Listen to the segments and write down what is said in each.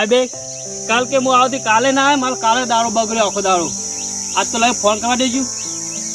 સાહેબે કાલ કે હું આવતી કાલે ના આવે મારે કાલે દાડો બગડ્યો આખો દાડો આજ તો લઈ ફોન કરવા દેજો.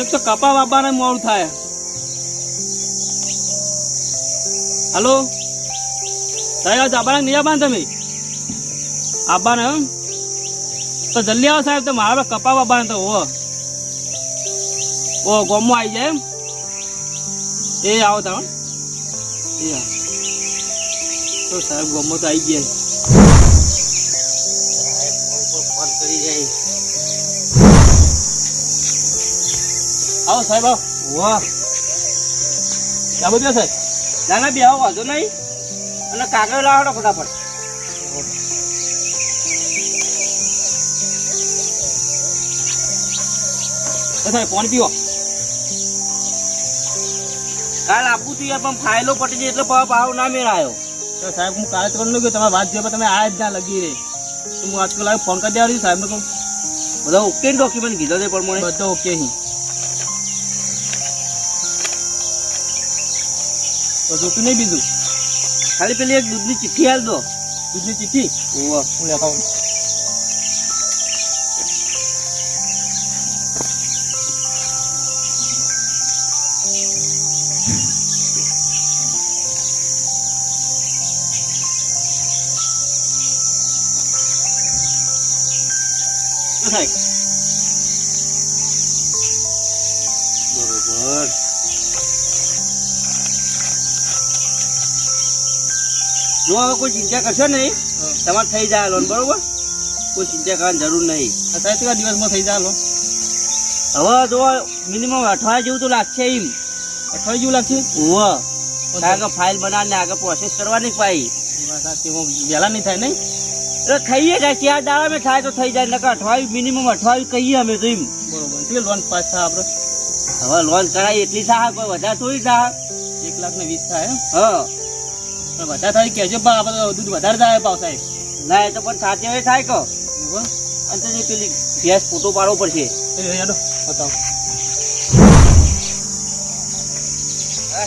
એક તો કપા બાપાને મોડું થાય. હલો? સાહેબ આજ આબાને નહીં આવવાના તમે? આવવાના એમ તો જલ્દી આવો સાહેબ, તો મારા કપા બાપાને તો ઓ ઓ ગોમો આવી જાય એમ? એ આવો તમે એ. તો સાહેબ, ગોમમાં તો આવી ગયા. સાહેબ વાહ. ક્યાં બધું સાહેબ ના ના, બે, આવો, વાંધો નહીં. અને કાગળ લાવો ફટાફટ. સાહેબ પાણી પીવો. કાલ આપું છું યાર, પણ ફાઇલો પટી જાય એટલે ભાવ ના મેળાયો. તો સાહેબ, હું કાલે તો ગયો તમારી વાત જોયા તમે આ જ ના લગી રે હું આજકાલ ફોન કરી દેવા સાહેબને કહું. બધા ઓકે ડોક્યુમેન્ટ કીધો તે પ્રમાણે? બધો ઓકે અહીં તો જોતું નહીં બીજું ખાલી પેલી એક દૂધની ચિઠ્ઠી હાલ દો દૂધની ચીઠી ઓવા હું લેતા આવું જો હવે કોઈ ચિંતા કરશો નહીં. તમારે થઈ જાય લોન બરોબર? કોઈ ચિંતા કરવાની જરૂર નહીં. અત્યારે કેટલા દિવસમાં થઈ જાય લોન હવે જો મિનિમમ અઠવાડિયા જેવું તો લાગશે એમ. અઠવાડિયા જેવું લાગશે? ઓવા કારણ કે ફાઇલ બનાવીને આગળ પ્રોસેસ કરવાની પાઈ વહેલા નહીં થાય નહીં? એટલે ખાઈએ જાય ચાર દાડા મેં થાય તો થઈ જાય નકર અઠવાડિયું મિનિમમ અઠવાડિયું કહીએ અમે તો એમ. બરોબર. કેટલી લોન પાસ થાય આપણે હવે લોન કરાય એટલી થાય કોઈ વધારે થોડી થાય. એક લાખ ને વીસ થાય હા. વધારે થાય કેજો પણ આપણે દૂધ વધારે થાય ભાવ સાહેબ ના એ તો પણ સાચે હવે થાય કહો. અને તો પેલી ગેસ ફોટો પાડવો પડશે. હેડો બતાવો.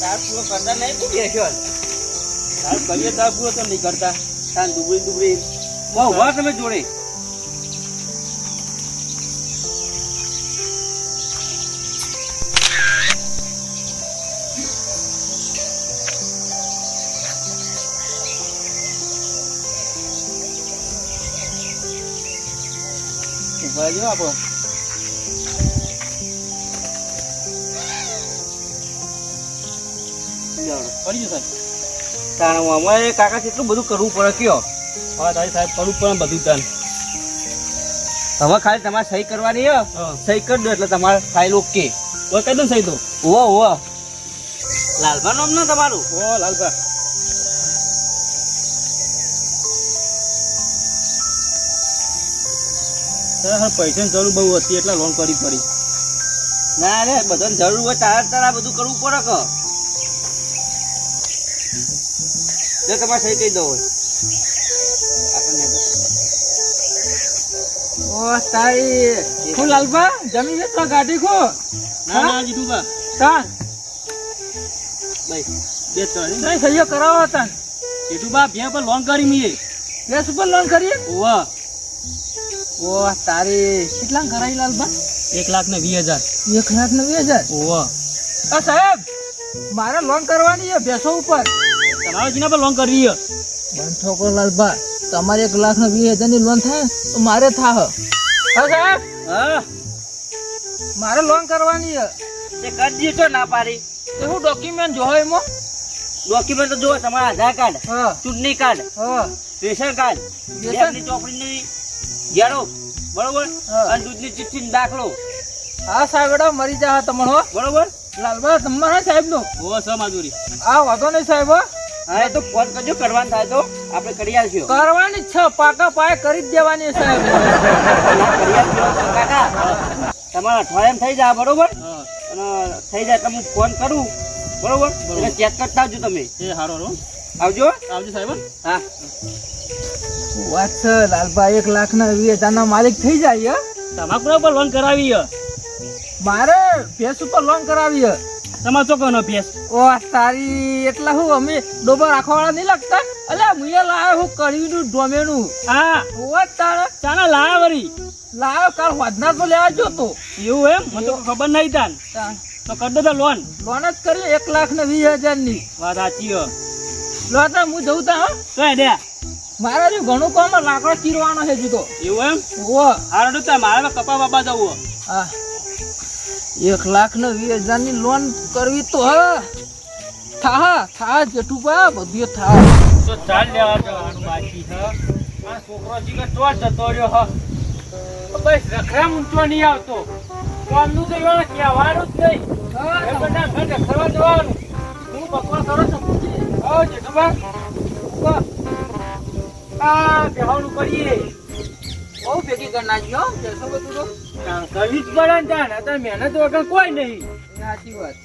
સાર પૂરો કરતા નહીં તું બેસ્યો સાહેબ કરીએ તાર પૂરો તો નહીં કરતા. તાન દુબળી દુબળી બહુ તમે જોડે. જો આપો. પડી સાહેબ. તાણ અમારે કાકા કેટલું બધું કરવું પડે કયો? હા તારી સાહેબ કરવું પણ બધું તન હવે ખાલી તમારે સહી કરવાની સહી કરી દો એટલે તમારે ફાઇલ ઓકે કહી દઉં સહી તો. ઓ ઓ લાલબા નામ ને તમારું? ઓ લાલભા. પૈસાની જરૂર બહુ હતી એટલે લોન કરી પડી. ના રે બધાને જરૂર હોય તારે તારા બધું કરવું પડે કે? જો તમારે સહી કહી દો ઓ તારી લાલબા જમીન તો ગાડી ખો. ના ના જીધું બા. તાન ભાઈ બે ત્રણ. નહીં સહીઓ કરાવો તાન. જીધું બા બે પર લોન કરી મીએ. બે સુપર લોન કરીએ? ઓવા ઓ તારી કેટલા કરાવી લાલબા એક લાખ ને વીસ હજાર. એક લાખ ને વીસ હજાર? ઓહ. આ સાહેબ મારે લોન કરવાની છે ભેંસો ઉપર. તમારે જીના પર લોન કરવી છે. બંધ ઠોકો લાલબા તમારે એક લાખ ને વીસ હજારની લોન થાય તો મારે થા હા સાહેબ? હા. મારે લોન કરવાની છે. તે તો દીધો ના પાડી. તો હું ડોક્યુમેન્ટ જોહો એમાં? ડોક્યુમેન્ટ તો જોવો તમારા આધાર કાર્ડ હા. ચૂંટણી કાર્ડ હા. રેશન કાર્ડ ચોપડીની ઘેરો બરોબર? અને દૂધની ચિઠ્ઠી દાખલો. હા સાહેબ એડો મરી જા તમારો હો. બરોબર? લાલબા તમારા સાહેબ નો ઓ સ માધુરી. આ વાંધો નહીં સાહેબ હો. તો ફોન કરજો કરવાનું થાય તો. આપણે કરી આવશું. કરવાની છે પાકા પાય કરી જ દેવાની સાહેબ. કાકા તમારા અઠવાડિયામાં થઈ જાય બરોબર? અને થઈ જાય તમે ફોન કરું બરોબર? ચેક કરતા આવજો તમે. એ હારો રો આવજો? આવજો સાહેબ હા. વાત છે લાલભાઈ એક લાખ ના વીસ હજાર ના માલિક થઈ જાય હે? તમાકુ પર લોન કરાવી મારે ભેંસ ઉપર લોન કરાવી હે. તમારે શું કહો ભેસ? ઓ તારી એટલા હું અમે ડોબા રાખવાવાળા નહીં લાગતા? અલ્યા મુએ લાયો હું કર્યું ડોમેનું હા. ઓ તારા ચાના લાયા વરી? લાયો કાલ વાદના તો લેવા જો તો. એવું એમ? મને તો ખબર નહીં તાન તો કરી દો લોન લોન જ કરી એક લાખ ને વીસ હજારની વાત સાચી લો તો હું જઉં તા હો. તો દે. મારે જો ઘણું કામ લાકડા ચીરવાનો છે જુતો એવું એમ? ઓ હારું તો મારે કપા બાપા જવું હા. એક લાખ ને વીસ હજારની લોન કરવી તો હ. થા થા જેઠું પા બધું થા. તો ચાલ લેવા જવાનું બાકી હ આ છોકરો જીગર તો જતો રહ્યો હ. બસ રખડા ઊંચો નહીં આવતો. કોમનું તો એવાને કહેવાનું જ નહીં. એ બધા ઘર રખડવા જવાનું. હું બકવાસ કરો છું. હા જેઠુબા ઊભા. આ બેહવાનું કરીએ. બહુ ભેગી કરી નાખી હો. જશો બધું તો. કરવી જ પડે ને અત્યારે મહેનત વગર કોઈ નહીં. સાચી વાત.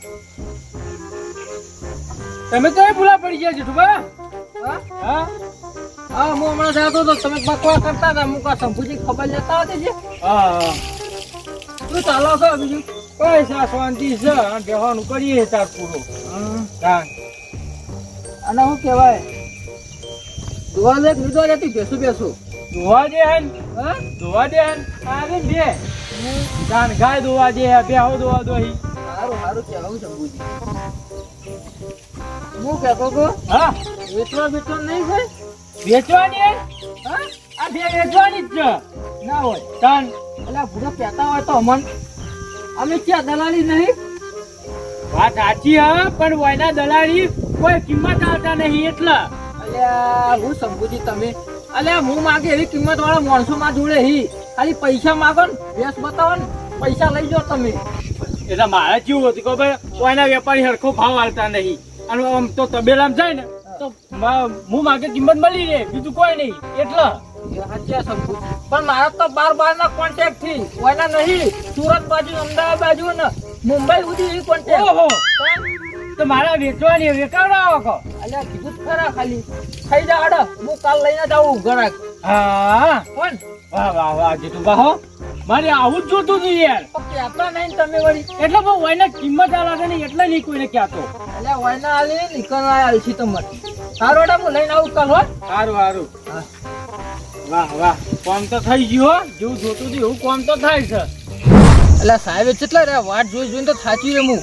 તમે તો ભૂલા પડી ગયા જેઠુબા હા? હા? હા હું હમણાં જતો તો તમે બકવાસ કરતા હતા હું કા શંભુજી ખબર લેતા હતા જે હા શું ચાલો છો બીજું? પૈસા શાંતિ છે. બેહવાનું કરીએ તાર પૂરો. હા. અને શું કહેવાય દુવા લેક લીધો જતી બેસું બેસું. ધોવા દે હન. હા? ધોવા દે હન. આવે બે. જાન ગાય ધોવા દે બે હો ધોવા દો હારું સારું કે શંભુજી હું કહેતો હતો હા. વેચવા વેચવા નહીં ભાઈ વેચવાની? હે? હા આ બે વેચવાની જ છે. ના હોય. તાન. એટલે ભૂરો કહેતા હોય તો અમન. અમે ક્યાં દલાલી નહીં? વાત સાચી હા પણ વયના દલાલી કોઈ કિંમત આવતા નહીં એટલે. અલ્યા હું સમજુજી તમે? અલ્યા હું માગે એવી કિંમત વાળા માણસો માં જોડે હી. ખાલી પૈસા માગો ને વેસ બતાવો ને પૈસા લઈ જાઓ તમે. એટલે મારે કેવું હતું કે ભાઈ કોઈના વેપારી હરખો ભાવ આલતા નહીં. અને આમ તો તબેલામાં જાય ને તો હું માગે કિંમત મળી રહે બીજું કોઈ નહીં. એટલે? પણ મારા તો બાર બાર ના કોન્ટેક્ટથી. કોઈના નહીં. સુરત બાજુ અમદાવાદ બાજુ ને મુંબઈ સુધી કોન્ટેક્ટ ઓહો. તો મારા વેચવાની વેચાવડાવો કો અલ્યા કીધું ખરા ખાલી. થઈ જા અડ હું કાલ લઈને જાઉં ઘરાક. હા. કોણ? વાહ વાહ વાહ જીતુ બાહો મારે આવું જ જોતું હતું યાર. તો કહેતા નહીં તમે વળી? એટલે બહુ વયને કિંમત આ લાગે નહીં એટલે નહીં કોઈને કહેતો. અલ્યા વાયના આલી નીકળ આવેલ છે તમારે. સારો અડા હું લઈને આવું કાલ હો. સારું સારું. વાહ વાહ. કોમ તો થઈ ગયું હો. જેવું જોતું હતું એવું કોમ તો થાય છે. એટલે સાહેબ કેટલા રહ્યા? વાટ જોઈ જોઈને તો થાચી રહ્યો હું.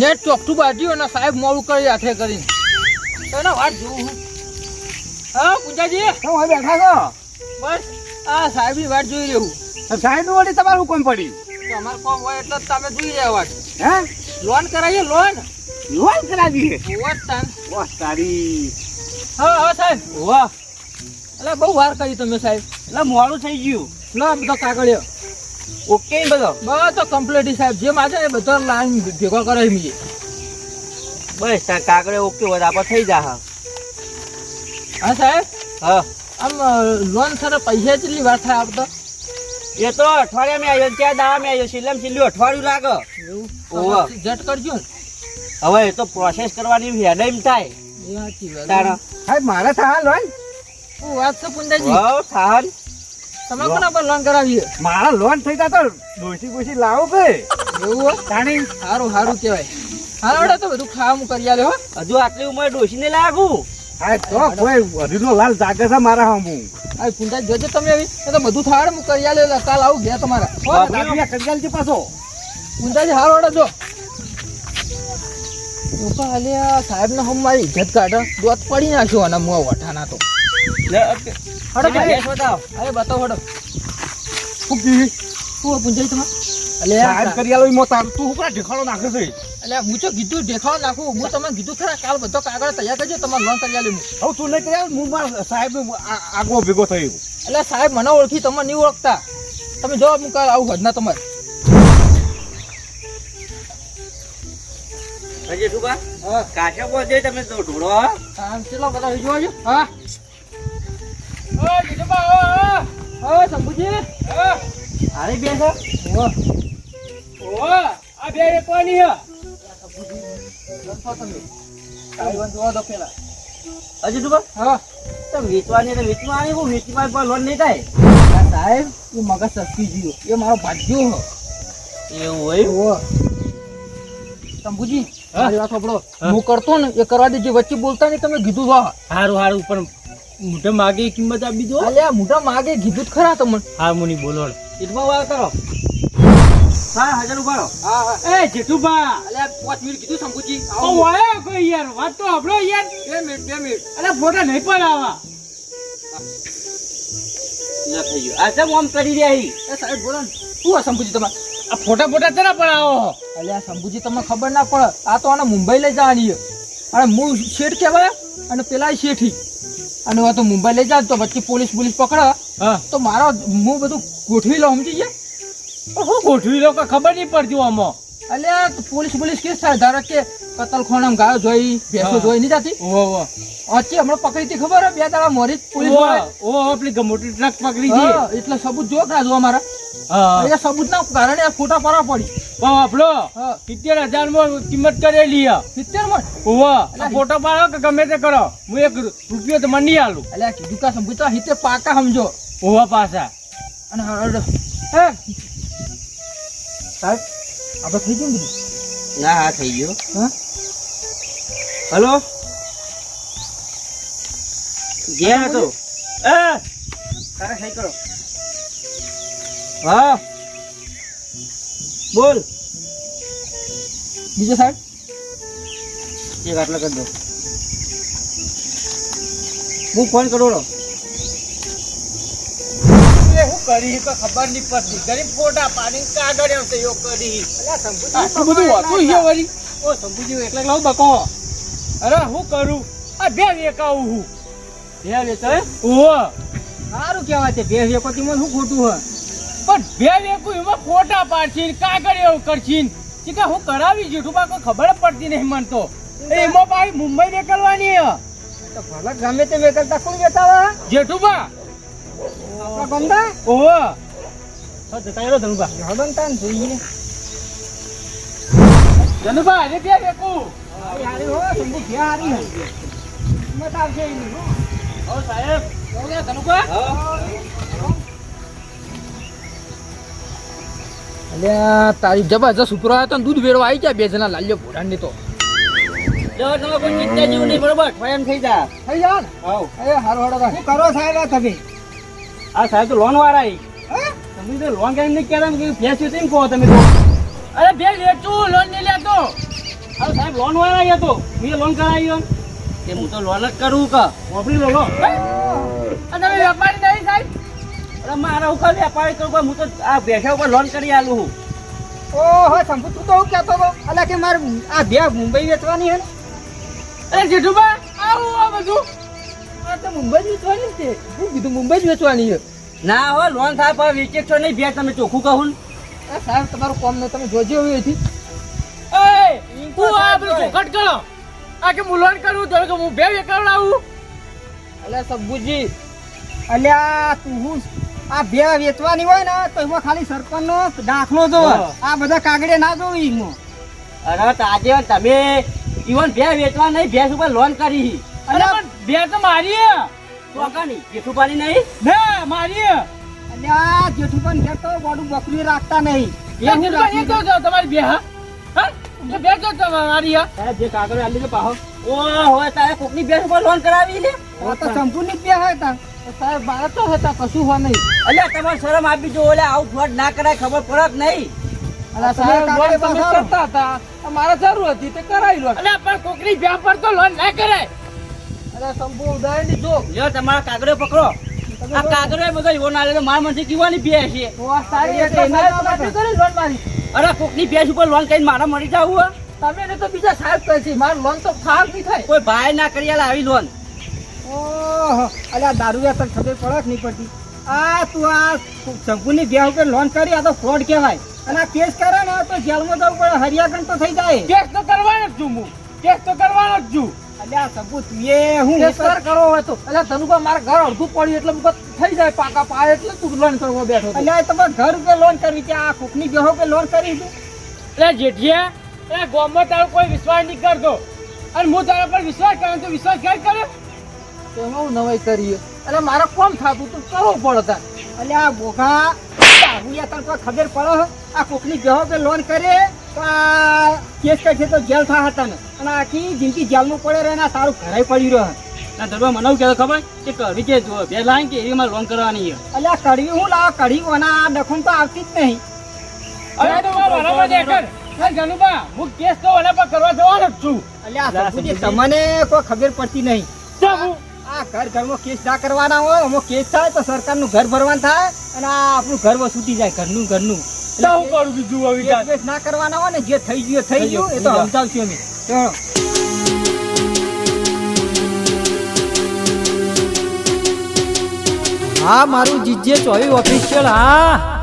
નેટ ચોકઠું બાજ્યું અને સાહેબ મોડું કરી હાથે કરીને. તને વાટ જોઉં હું. હા પૂજાજી? હું હવે બેઠા છો? બસ આ સાહેબની વાટ જોઈ રહ્યું સાહેબનું વળી તમારું કોમ પડી? તો અમારે કોમ હોય એટલે તમે જોઈ રહ્યા વાટ હે? લોન કરાવીએ લોન? લોન કરાવીએ? ઓવર તાન. વાહ તારી. હા હા સાહેબ. વાહ એટલે બહુ વાર કરી તમે સાહેબ. એટલે મોડું થઈ ગયું. લો બધો કાગળિયો. ઓકે બધો? બધો તો કમ્પ્લીટ સાહેબ. જે માગે એ બધો લાઈન ભેગો કરે મીએ બસ તાર કાગળે ઓકે હોય આપણે થઈ જા હા. સાહેબ? હા. આમ લોન સર પૈસા કેટલી વાત થાય આપતો એ તો અઠવાડિયા મેં આવ્યો ત્યાં દાવા મેં આવ્યો છેલ્લામાં છેલ્લું અઠવાડિયું લાગે. એવું? ઓવા. જટ કરજો હવે એ તો પ્રોસેસ કરવાની હેડેમ થાય. સાહેબ મારે થા લોન? શું વાત છે પુંજાજી હા થાન તમે કોના પર લોન કરાવીએ? મારા લોન થઈ તા તો ડોસી બોસી લાવો કે એવું હોય તાણી. સારું સારું કહેવાય. હાલો હેડો તો બધું ખાવા કરી આલ્યો હો. હજુ આટલી ઉંમર ડોસીને લાગુ? સાહેબ તો કોઈ હરીનો લાલ જાગે છે મારા હમુ. આ કુંડા જોજો તમે આવી તો બધું થાળ હું કરી આલ્યો એટલે કાલ આવું ગયા તમારા. હો દાદીયા કડિયાલજી પાછો. કુંડા હારો હેડો જો. હાલ્યા સાહેબ ને હમ મારી ઇજ્જત કાઢો દોત પડી નાખ્યો અને મું વઠાના તો. હડો ગેસ બતાવ. અરે બતાવો હડો. શું કી શું પુંજાજી તમારે? અલે સાહેબ કડિયાલો ઈ મોતા તું હુકરા ઢેખાડો નાખે છે. એટલે હું તો કીધું દેખાવ નાખું. હું તમને કીધું ખરા કાલ બધો કાગળ તૈયાર કરજો તમારે લોન કરી આલ્યું હવે તું નહીં કર્યા હું મારા સાહેબ આગો ભેગો થયો એટલે સાહેબ મને ઓળખી તમે નહીં ઓળખતા. તમે જો હું કાલ આવું ઘટના તમારે. હજી શું તમે તો ઢોળો હા. ચલો કેટલો બધા જોજો હા. અરે બે છે ઓ ઓ હજી બા હા તો વેચવાની તો વેચવાની હું વેચવા પણ લોન નહીં થાય સાહેબ એ મગજ સસ્તી ગયો એ મારો ભાગ્યો હો એવું હોય હો હા? મારી વાત સાંભળો હું કરતો ને એ કરવા દેજે વચ્ચે બોલતા નહીં તમે કીધું વાહ હારું હારું, પણ મોઢે માગે કિંમત આપી દો. અલ્યા મોટા માગે કીધું ખરા તમને. હા મુની બોલો એટલમાં વાર કરો. હા હાજર ઊભા રહો. હા હા. એ જેઠુભા. અલ્યા પાંચ મિનિટ કીધું ઓ. કોઈ યાર વાત તો આપણો યાર. બે મિનિટ બે મિનિટ. અરે ફોટા નહીં પણ આવા ના થઈ ગયું. આ ચમ આમ કરી રહ્યા એ સાહેબ બોલો શું આ તમારે? આ ફોટા ફોટા તરા પણ આવો અલ્યા શંભુજી તમને ખબર ના પડે. આ તો આને મુંબઈ લઈ જવાની છે. અને હું શેઠ કહેવાય? અને પેલા શેઠી. અને હવે તો મુંબઈ લઈ જાય તો વચ્ચે પોલીસ પોલીસ પકડે. હા. તો મારો હું બધું ગોઠવી લો સમજી ગયા? હું ગોઠવી લો કે ખબર નહીં પડતી આમાં? અલ્યા પોલીસ પોલીસ કેસ થાય ધારો કે કતલખાનામાં ગાયો જોઈ ભેંસો. જોઈ નહીં જાતી? ઓહો વચ્ચે હમણાં પકડી હતી ખબર હે? બે દાડા મોરી પોલીસ ઓહો પેલી મોટી ટ્રક પકડી હતી. એટલે સબૂત જો ના જો અમારા? હા. એ સબૂત ના કારણે આ ફોટા પાડવા પડી. પણ આપણો હા. સિત્તેર હજારમાં કિંમત કરેલી સિત્તેરમાં? ઓહો ફોટો પાડો કે ગમે તે કરો. હું એક રૂપિયો તો મને નહીં આલું. અલ્યા કીધું કા સંભૂત હિતે પાકા સમજો. ઓહો પાછા. અને સાહેબ આપણે થઈ ગયું બધું? ના હા થઈ ગયો. હા? હલો? ગયા હતો. એ! તારે સહી કરો? હા? બોલ. બીજો સાહેબ? એક આટલા કરી દો. હું ફોન કરો કરી તો ખબર નહીં પડતી. ગરીબ ફોટા પાડી કાગળ આવશે યો કરી આટલું બધું વાતું છે વળી. ઓ શંભુજી એટલે લાવ બકો. અરે હું કરું? આ બે વેકાવું હું. બે વેચાય ઓ સારું કહેવાય છે બે વેકોતીમાં શું ખોટું હોય? પણ બે વેકું એમાં ફોટા પાડશી કાગળ એવું કરશી ને કે હું કરાવી જેઠું બા કોઈ ખબર પડતી નહીં મને તો. એમાં ભાઈ મુંબઈ નીકળવાની હે. તો ભલે ગમે તે વેકલતા કોણ વેચાવા? જેઠુબા આપણા ગમદા ઓહો. તો જતા રહ્યો ધનુભા. હળબંતા ને જોઈએ. ધનુભા અરે બે વેકું હારી હો શંભુ ઘેર હારી હે? હિંમત આવશે એની હો. સાહેબ. બોલે ધનુભા? અલ્યા તારી જબરજસ્ત ઉપરો આવ્યો તો દૂધ વેળવા આવી ગયા બે જણા લાલ્યો ભોડાની તો. જો તમે કોઈ ચિંતા જેવું નહીં બરોબર? સ્વયં થઈ જા. થઈ જા ને? એ હારો હારો કરો સાહેબ તમે? આ સાહેબ તો લોન વાળા. તમે તો લોન કરીને નહીં કહેતા કે ભેંસ તેમ કહો તમે તો. અરે બે વેચું લોન નહીં લેતો. અરે સાહેબ લોન વાળા આવ્યા તો મેં લોન કરાવી કે હું તો લોન જ કરું કે? વાપરી લો લો. તમે વેપારી નહીં સાહેબ? અરે મારા ઉપર વેપારી કરું હું તો આ બેઠા ઉપર લોન કરી આલું હું ઓહો શંભુ તું તો હું કહેતો હતો? અલા કે મારે આ બે મુંબઈ વેચવાની હે અરે જેઠુબા આવું આ બધું. આ તો મુંબઈ જ વેચવાની ને કીધું મુંબઈ જ વેચવાની છે. ના હો લોન થાય પણ વેચે છો નહીં બે તમે ચોખ્ખું કહું ને. સાહેબ તમારું કોમ નહીં તમે જોજો હવે એથી એ તું આ બધું ચોખટ કરો. આ કે હું લોન કરું તો કે હું બે વેકાણ આવું. અલ્યા શંભુજી અલ્યા તું હું આ બે વેચવાની હોય ને તો એમાં ખાલી સરપંચ નો દાખલો જો. આ બધા કાગડે ના જોવી એમાં અરે તાજે તમે ઇવન બે વેચવા નહીં ભેંસ ઉપર લોન કરી. અરે પણ બે તો મારી. જેઠુપાની નહીં? ના મારી હે. અલ્યા જેઠું ઘેર તો બોડું બકરી રાખતા નહીં. એ જેઠુબા એ તો જો તમારી બે હા? હા? બે તો તમારી હે. જે કાગળ આલી છે પાહો. ઓહો તારે કોકની ભેંસ પર લોન કરાવી લે તો સંપૂર્ણ બે હતા સાહેબ બાર તો હતા કશું હોય નહીં. અલ્યા તમારે શરમ આપી જો ઓલે આવું ફ્રોડ ના કરાય ખબર પડત નહીં. મારે જરૂર હતી તે કરાવી લો. અલ્યા પણ કોકની બે પર તો લોન ના કરાય. અલ્યા શંભુ ઉદાહરણની જો લ્યો તમારા કાગળો પકડો. આ કાગળો બધો એવો ના લે તો મારા કેવાની ભેંસ છે. અરે કોકની ભેંસ ઉપર લોન કરીને મારા મળી જાવ તમે ને તો બીજા સાહેબ કહે છે મારું લોન તો ખાર નહીં થાય. કોઈ ભાઈ ના કરી આવી લોન. ઓહો અલ્યા દારૂ તને ખબર પડે નહીં પડતી? આ તું આ શંભુની બે ઉપર લોન કરી આ તો ફ્રોડ કહેવાય. અને આ કેસ કરે ને તો જેલમાં જવું પડે હરિયાગણ તો થઈ જાય. કેસ તો કરવાનો જ છું હું. કેસ તો કરવાનો જ છું. અલ્યા શંભુ તું એ હું કેસ કરો હોય તો. અલ્યા મારા ઘર અડધું પડ્યું એટલે મુકત થઈ જાય પાકા પાય એટલે તું લોન કરવા બેઠો અલ્યા તમે ઘર ઉપર લોન કરવી આ કોકની બેહો કે લોન કરી તું એટલે જેઠિયા એ ગામમાં તારો કોઈ વિશ્વાસ નહીં કરતો. અને હું તારા પર વિશ્વાસ કરું તો વિશ્વાસ ક્યાં કરે તો હું નવાઈ કરીએ. એટલે મારે કોમ થાતું? તું કરવું પડતા તાર. આ બોઘા તને ખબર પડે આ કોકની બેહો કે લોન કરે? તો આ કેસ કરશે તો જેલ થા હતા ને. અને આખી જિંદગી જેલમાં પડે રહે ને સારું ઘરાઈ ઘરે પડી રહ્યો ના ધર્મ મને એવું કહેતો ખબર કે કરવી કે જો બે લાઈન કે એમાં લોન કરવાની એટલે આ કઢી હું લાવ કઢી ઓના આ ડખું તો આવતી જ નહીં. અરે તો એકર. હા, કેસ તો આના પર કરવા જવાનો જ છું. સબુજી તમને કોઈ ખબર પડતી નહીં. આ ઘર ઘરમાં કેસ ના કરવાના હોય અમુક કેસ થાય તો સરકારનું ઘર ભરવાનું થાય અને આ આપણું ઘર વસૂટી જાય ઘરનું ઘરનું. હું કરું બીજું હવે ના કરવાના હોય ને જે થઈ ગયું થઈ ગયું. એ તો સમજાવશું અમે. હા મારું જીજે ચોવી ઓફિશિયલ હા.